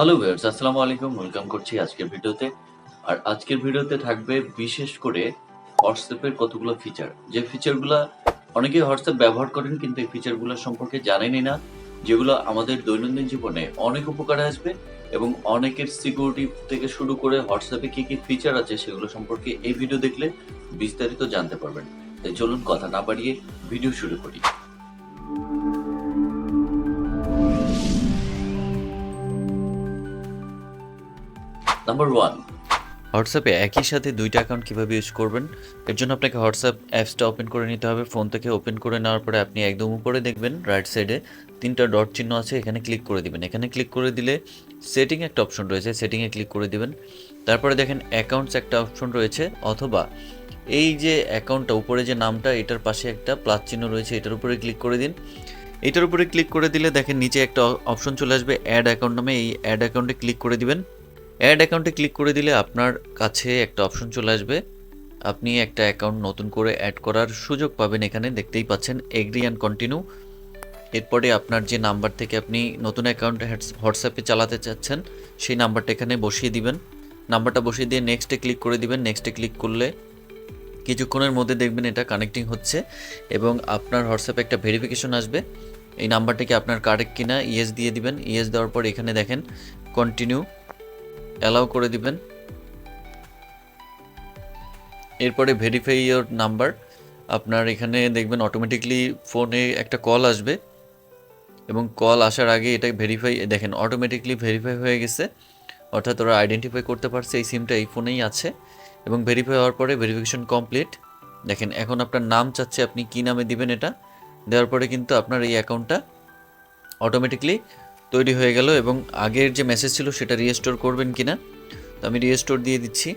Hello viewers আসসালামু আলাইকুম welcome করছি আজকের ভিডিওতে। আর আজকের ভিডিওতে থাকবে বিশেষ করে হোয়াটসঅ্যাপের কতগুলো ফিচার যে ফিচারগুলো অনেকেই হোয়াটসঅ্যাপ ব্যবহার করেন, কিন্তু এই ফিচারগুলো সম্পর্কে জানেনই না, যেগুলো আমাদের দৈনন্দিন জীবনে অনেক উপকারে আসবে এবং অনেকের সিকিউরিটি থেকে শুরু করে হোয়াটসঅ্যাপে কি কি ফিচার আছে সেগুলো সম্পর্কে এই ভিডিও দেখলে বিস্তারিত জানতে পারবেন। তাই চলুন কথা না বাড়িয়ে ভিডিও শুরু করি। নাম্বার ওয়ান হোয়াটসঅ্যাপে একই সাথে দুইটা অ্যাকাউন্ট কীভাবে ইউজ করবেন? এর জন্য আপনাকে হোয়াটসঅ্যাপ অ্যাপসটা ওপেন করে নিতে হবে। ফোন থেকে ওপেন করে নেওয়ার পরে আপনি একদম উপরে দেখবেন রাইট সাইডে তিনটা ডট চিহ্ন আছে, এখানে ক্লিক করে দিবেন। এখানে ক্লিক করে দিলে সেটিং একটা অপশন রয়েছে সেটিংয়ে ক্লিক করে দিবেন। তারপরে দেখেন অ্যাকাউন্টস একটা অপশন রয়েছে, অথবা এই যে অ্যাকাউন্টটা উপরে যে নামটা, এটার পাশে একটা প্লাস চিহ্ন রয়েছে, এটার উপরে ক্লিক করে দিন। এটার উপরে ক্লিক করে দিলে দেখেন নিচে একটা অপশন চলে আসবে অ্যাড অ্যাকাউন্ট নামে। এই অ্যাড অ্যাকাউন্টে ক্লিক করে দিবেন। অ্যাড অ্যাকাউন্টে ক্লিক করে দিলে আপনার কাছে একটা অপশন চলে আসবে। আপনি একটা অ্যাকাউন্ট নতুন করে অ্যাড করার সুযোগ পাবেন এখানে, দেখতেই পাচ্ছেন এগ্রি অ্যান্ড কন্টিনিউ এরপরে আপনার যে নাম্বার থেকে আপনি নতুন অ্যাকাউন্ট হোয়াটসঅ্যাপে চালাতে চাচ্ছেন, সেই নাম্বারটা এখানে বসিয়ে দিবেন। নাম্বারটা বসিয়ে দিয়ে নেক্সটে ক্লিক করে দিবেন। নেক্সটে ক্লিক করলে কিছুক্ষণের মধ্যে দেখবেন এটা কানেক্টিং হচ্ছে এবং আপনার হোয়াটসঅ্যাপে একটা ভেরিফিকেশন আসবে। এই নাম্বারটা কি আপনার কারেক্ট কিনা ইয়েস দিয়ে দিবেন। ইয়েস দেওয়ার পর এখানে দেখেন কন্টিনিউ অ্যালাউ করে দিবেন। এরপরে ভেরিফাই ইয়োর নাম্বার আপনার এখানে দেখবেন অটোমেটিকলি ফোনে একটা কল আসবে। এবং কল আসার আগে এটা ভেরিফাই দেখেন অটোমেটিকলি ভেরিফাই হয়ে গেছে। অর্থাৎ ওরা আইডেন্টিফাই করতে পারছে এই সিমটা এই ফোনেই আছে। এবং ভেরিফাই হওয়ার পরে ভেরিফিকেশন কমপ্লিট দেখেন এখন আপনার নাম চাচ্ছে, আপনি কি নামে দিবেন এটা? দেওয়ার পরে কিন্তু আপনার এই অ্যাকাউন্টটা অটোমেটিকলি তৈরি হয়ে গেল এবং আগের যে মেসেজ ছিল সেটা রিস্টোর করবেন কিনা, তো আমি রিস্টোর দিয়ে দিচ্ছি।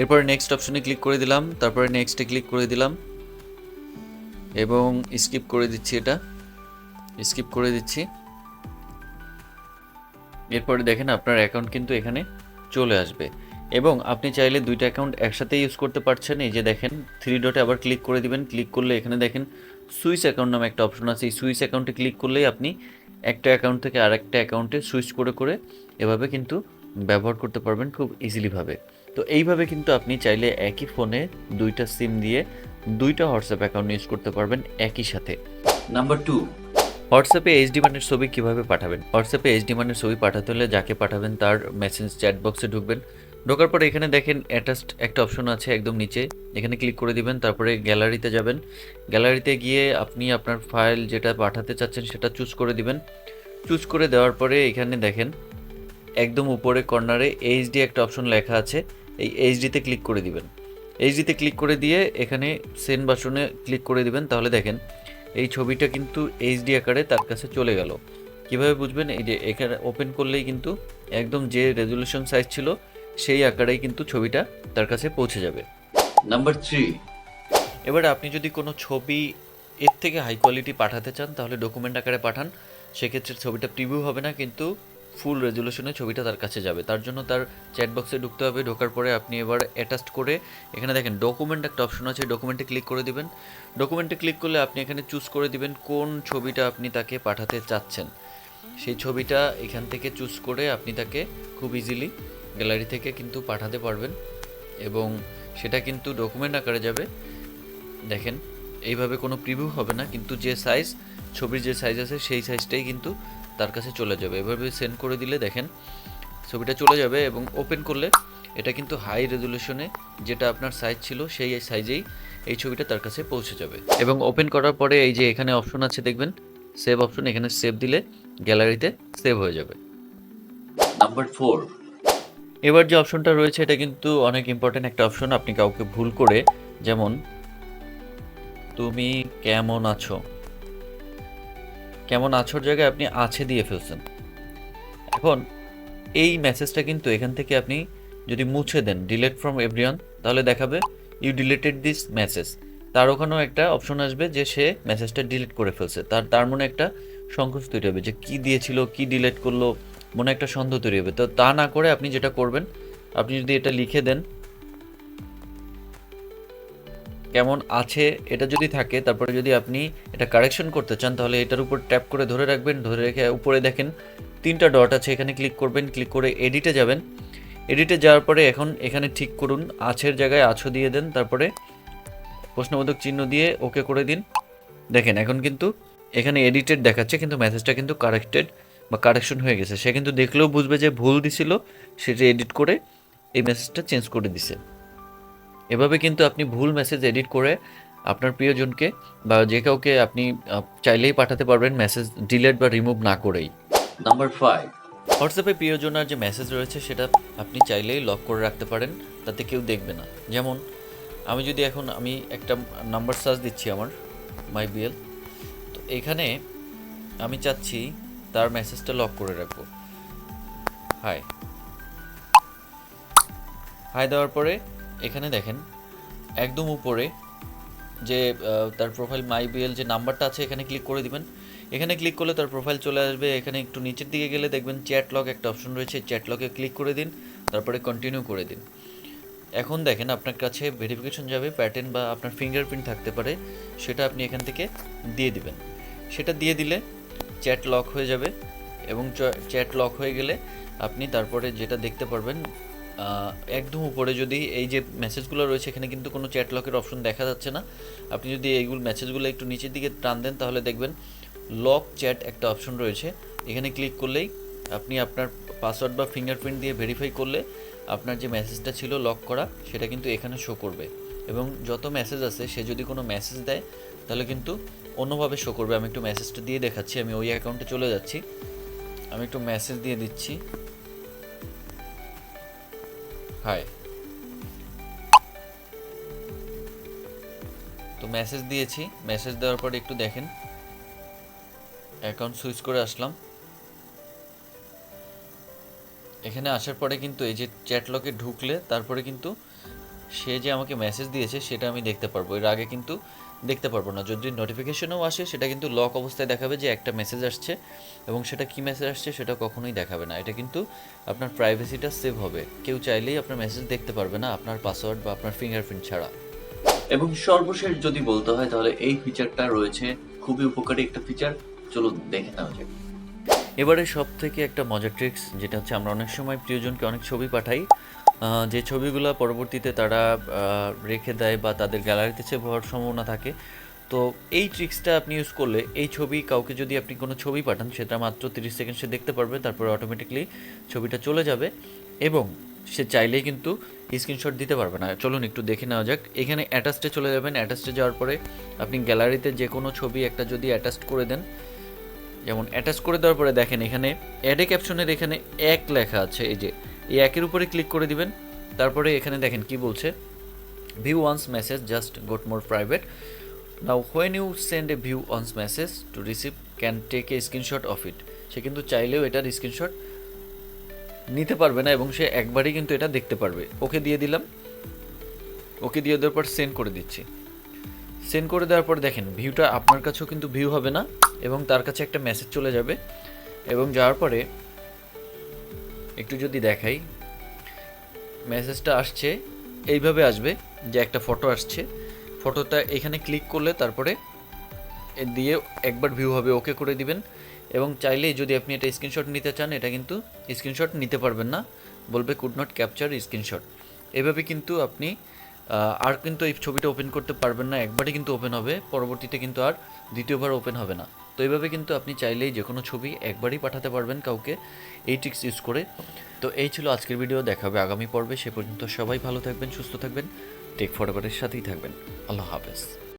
এরপরে নেক্সট অপশনে ক্লিক করে দিলাম, তারপরে নেক্সটে ক্লিক করে দিলাম এবং স্কিপ করে দিচ্ছি এটা স্কিপ করে দিচ্ছি। এরপরে দেখেন আপনার অ্যাকাউন্ট কিন্তু এখানে চলে আসবে এবং আপনি চাইলে দুইটা অ্যাকাউন্ট একসাথে ইউজ করতে পারছেন। এই যে দেখেন থ্রি ডটে আবার ক্লিক করে দিবেন। ক্লিক করলে এখানে দেখেন সুইচ অ্যাকাউন্ট নামে একটা অপশন আছে। এই সুইচ অ্যাকাউন্টে ক্লিক করলেই আপনি একটা অ্যাকাউন্ট থেকে আরেকটা অ্যাকাউন্টে সুইচ করে করে এভাবে কিন্তু ব্যবহার করতে পারবেন খুব ইজিলিভাবে। তো এইভাবে কিন্তু আপনি চাইলে একই ফোনে দুইটা সিম দিয়ে দুইটা হোয়াটসঅ্যাপ অ্যাকাউন্ট ইউজ করতে পারবেন একই সাথে। Number two. হোয়াটসঅ্যাপে এইচডি মানের ছবি কীভাবে পাঠাবেন? হোয়াটসঅ্যাপে এইচডি মানের ছবি পাঠাতে হলে যাকে পাঠাবেন তার মেসেজ চ্যাট বক্সে ঢুকবেন। ঢোকার পরে এখানে দেখেন অ্যাটাচড একটা অপশন আছে একদম নিচে। এখানে ক্লিক করে দিবেন, তারপরে গ্যালারিতে যাবেন। গ্যালারিতে গিয়ে আপনি আপনার ফাইল যেটা পাঠাতে চাচ্ছেন সেটা চুজ করে দিবেন। চুজ করে দেওয়ার পরে এখানে দেখেন, একদম উপরে কর্নারে এইচডি একটা অপশন লেখা আছে। এই এইচডিতে ক্লিক করে দিবেন। এইচডিতে ক্লিক করে দিয়ে এখানে সেন্ড বাসনে ক্লিক করে দিবেন। তাহলে দেখেন, এই ছবিটা কিন্তু এইচডি আকারে তার কাছে চলে গেল। কীভাবে বুঝবেন? এই যে এখানে ওপেন করলেই কিন্তু একদম যে রেজলিউশন সাইজ ছিল সেই আকারেই কিন্তু ছবিটা তার কাছে পৌঁছে যাবে। নাম্বার থ্রি এবারে আপনি যদি কোনো ছবি এর থেকে হাই কোয়ালিটি পাঠাতে চান তাহলে ডকুমেন্ট আকারে পাঠান। সেক্ষেত্রে ছবিটা প্রিভিউ হবে না কিন্তু ফুল রেজলিউশনে ছবিটা তার কাছে যাবে। তার জন্য তার চ্যাট বক্সে ঢুকতে হবে। ঢোকার পরে আপনি এবার অ্যাটাচড করে এখানে দেখেন ডকুমেন্ট একটা অপশন আছে ডকুমেন্টে ক্লিক করে দিবেন। ডকুমেন্টে ক্লিক করলে আপনি এখানে চুজ করে দিবেন কোন ছবিটা আপনি তাকে পাঠাতে চাচ্ছেন। সেই ছবিটা এখান থেকে চুজ করে আপনি তাকে খুব ইজিলি গ্যালারি থেকে কিন্তু পাঠাতে পারবেন এবং সেটা কিন্তু ডকুমেন্ট আকারে যাবে। দেখেন, এইভাবে কোনো প্রিভিউ হবে না, কিন্তু যে সাইজ ছবির যে সাইজ আছে, সেই সাইজটাই কিন্তু তার কাছে চলে যাবে। এভাবে সেন্ড করে দিলে দেখেন, ছবিটা চলে যাবে এবং ওপেন করলে এটা কিন্তু হাই রেজলিউশনে যেটা আপনার সাইজ ছিল, সেই সাইজেই এই ছবিটা তার কাছে পৌঁছে যাবে। এবং ওপেন করার পরে এই যে এখানে অপশন আছে, দেখবেন সেভ অপশন এখানে সেভ দিলে গ্যালারিতে সেভ হয়ে যাবে। নাম্বার ফোর এবার যে অপশনটা রয়েছে, এটা কিন্তু অনেক ইম্পর্টেন্ট একটা অপশন আপনি কাউকে ভুল করে, যেমন, তুমি কেমন আছো? কেমন আছোর জায়গায় আপনি আছে দিয়ে ফেলছেন। এখন, এই মেসেজটা কিন্তু এখান থেকে আপনি যদি মুছে দেন ডিলেট ফ্রম এভরিওয়ান তাহলে দেখাবে ইউ ডিলেটেড দিস মেসেজ তার ওখানেও একটা অপশন আসবে যে সে মেসেজটা ডিলিট করে ফেলছে। তার তার মনে একটা সংকোচ তৈরি হবে যে কি দিয়েছিল, কি ডিলেট করল মনে একটা সন্দেহ তৈরি হবে। তো তা না করে আপনি যেটা করবেন, আপনি যদি এটা লিখে দেন, কেমন আছে এটা যদি থাকে, তারপরে যদি আপনি এটা কারেকশন করতে চান, তাহলে এটার উপর ট্যাপ করে ধরে রাখবেন, ধরে রেখে উপরে দেখেন তিনটা ডট আছে, এখানে ক্লিক করবেন ক্লিক করে এডিটে যাবেন। এডিটে যাওয়ার পরে এখন এখানে ঠিক করুন, আছের জায়গায় আছো দিয়ে দেন, তারপরে প্রশ্নবোধক চিহ্ন দিয়ে ওকে করে দিন। দেখেন, এখন কিন্তু এখানে এডিটেড দেখাচ্ছে, কিন্তু মেসেজটা কিন্তু কারেক্টেড বা কারেকশন হয়ে গেছে। সে কিন্তু দেখলেও বুঝবে যে ভুল দিছিল সেটা এডিট করে এই মেসেজটা চেঞ্জ করে দিছে। এভাবে কিন্তু আপনি ভুল মেসেজ এডিট করে আপনার প্রিয়জনকে বা যে কাউকে আপনি চাইলেই পাঠাতে পারবেন মেসেজ ডিলেট বা রিমুভ না করেই। নাম্বার ফাইভ হোয়াটসঅ্যাপে প্রিয়জনার যে মেসেজ রয়েছে সেটা আপনি চাইলেই লক করে রাখতে পারেন তাতে কেউ দেখবে না। যেমন আমি যদি এখন আমি একটা নাম্বার সার্চ দিচ্ছি আমার মাই বিএল তো এখানে আমি চাচ্ছি তার মেসেজটা লক করে রাখব। হাই হাই দেওয়ার পরে এখানে দেখেন, একদম উপরে যে তার প্রোফাইল মাই বিএল যে নাম্বারটা আছে, এখানে ক্লিক করে দিবেন। এখানে ক্লিক করলে তার প্রোফাইল চলে আসবে। এখানে একটু নিচের দিকে গেলে দেখবেন চ্যাট লক একটা অপশন রয়েছে। চ্যাট লকে ক্লিক করে দিন, তারপরে কন্টিনিউ করে দিন। এখন দেখেন আপনার কাছে ভেরিফিকেশন যাবে প্যাটার্ন বা আপনার ফিঙ্গারপ্রিন্ট থাকতে পারে, সেটা আপনি এখান থেকে দিয়ে দিবেন। সেটা দিয়ে দিলে চ্যাট লক হয়ে যাবে এবং চ্যাট লক হয়ে গেলে আপনি তারপরে যেটা দেখতে পারবেন একদম উপরে যদি এই যে মেসেজগুলো রয়েছে, এখানে কিন্তু কোনো চ্যাট লকের অপশন দেখা যাচ্ছে না। আপনি যদি এইগুলো মেসেজগুলো একটু নিচের দিকে টান দেন, তাহলে দেখবেন লক চ্যাট একটা অপশন রয়েছে। এখানে ক্লিক করলেই আপনি আপনার পাসওয়ার্ড বা ফিঙ্গারপ্রিন্ট দিয়ে ভেরিফাই করলে আপনার যে মেসেজটা ছিল লক করা, সেটা কিন্তু এখানে শো করবে। এবং যত মেসেজ আছে, সে যদি কোনো মেসেজ দেয় তাহলে কিন্তু অন্যভাবে শো করবে। আমি একটু মেসেজটা দিয়ে দেখাচ্ছি। আমি ওই অ্যাকাউন্টে চলে যাচ্ছি। আমি একটু মেসেজ দিয়ে দিচ্ছি। হাই তো মেসেজ দিয়েছি। মেসেজ দেওয়ার পর একটু দেখেন। অ্যাকাউন্ট সুইচ করে আসলাম। এখানে আসার পরে কিন্তু এই যে চ্যাট লকে ঢুকলে, তারপরে কিন্তু সে যে আমাকে মেসেজ দিয়েছে, সেটা আমি দেখতে পারব। এর আগে কিন্তু দেখতে পারব না। যদি নোটিফিকেশনও আসে সেটা কিন্তু লক অবস্থায় দেখাবে যে একটা মেসেজ আসছে এবং সেটা কি মেসেজ আসছে সেটা কখনোই দেখাবে না। এটা কিন্তু আপনার প্রাইভেসিটা সেভ হবে। কেউ চাইলেই আপনার মেসেজ দেখতে পারবে না আপনার পাসওয়ার্ড বা আপনার ফিঙ্গারপ্রিন্ট ছাড়া। এবং সর্বশেষ যদি বলতে হয় তাহলে এই ফিচারটা রয়েছে। খুবই উপকারী একটা ফিচার চলুন দেখে নেওয়া যাক। এবারে সব থেকে একটা মজার ট্রিক্স যেটা হচ্ছে আমরা অনেক সময় প্রিয়জনকে অনেক ছবি পাঠাই। যে ছবিগুলো পরবর্তীতে তারা রেখে দেয় বা তাদের গ্যালারিতে সেভ হওয়ার সম্ভাবনা থাকে। তো এই ট্রিক্সটা আপনি ইউজ করলে এই ছবি কাউকে যদি আপনি কোনো ছবি পাঠান, সেটা মাত্র তিরিশ সেকেন্ড সে দেখতে পারবে, তারপরে অটোমেটিকলি ছবিটা চলে যাবে এবং সে চাইলেই কিন্তু স্ক্রিনশট দিতে পারবে না। চলুন একটু দেখে নেওয়া যাক। এখানে অ্যাটাচটে চলে যাবেন। অ্যাটাচটে যাওয়ার পরে আপনি গ্যালারিতে যে কোনো ছবি একটা যদি অ্যাটাচ করে দেন, যেমন অ্যাটাচ করে দেওয়ার পরে দেখেন এখানে অ্যাডে ক্যাপশনের এখানে এক লেখা আছে, এই যে এই একের উপরে ক্লিক করে দিবেন। তারপরে এখানে দেখেন কি বলছে। View once message just got more private now when you send a view once message to receive can take a screenshot of it সে কিন্তু চাইলেও এটার স্ক্রিনশট নিতে পারবে না এবং সে একবারই কিন্তু এটা দেখতে পারবে। ওকে দিয়ে দিলাম। ওকে দিয়ে দেওয়ার পর সেন্ড করে দিচ্ছি। সেন্ড করে দেওয়ার পর দেখেন ভিউটা আপনার কাছেও কিন্তু ভিউ হবে না এবং তার কাছে একটা মেসেজ চলে যাবে। এবং যাওয়ার পরে একটু যদি দেখাই মেসেজটা আসছে, এইভাবে আসবে যে একটা ফটো আসছে। ফটোটা এখানে ক্লিক করলে তারপরে দিয়ে একবার ভিউ হবে ওকে করে দিবেন। এবং চাইলেই যদি আপনি এটা স্ক্রিনশট নিতে চান, এটা কিন্তু স্ক্রিনশট নিতে পারবেন না। বলবে কুড নট ক্যাপচার স্ক্রিনশট এভাবে কিন্তু আপনি আর কিন্তু এই ছবিটা ওপেন করতে পারবেন না, একবারই কিন্তু ওপেন হবে, পরবর্তীতে কিন্তু আর দ্বিতীয়বার ওপেন হবে না। তো এইভাবে কিন্তু আপনি চাইলেই যে কোনো ছবি একবারই পাঠাতে পারবেন কাউকে এই ট্রিক্স ইউজ করে। তো এই ছিল আজকের ভিডিও দেখা হবে আগামী পর্বে। সে পর্যন্ত সবাই ভালো থাকবেন, সুস্থ থাকবেন টেক ফরওয়ার্ডের সাথেই থাকবেন। আল্লাহ হাফেজ।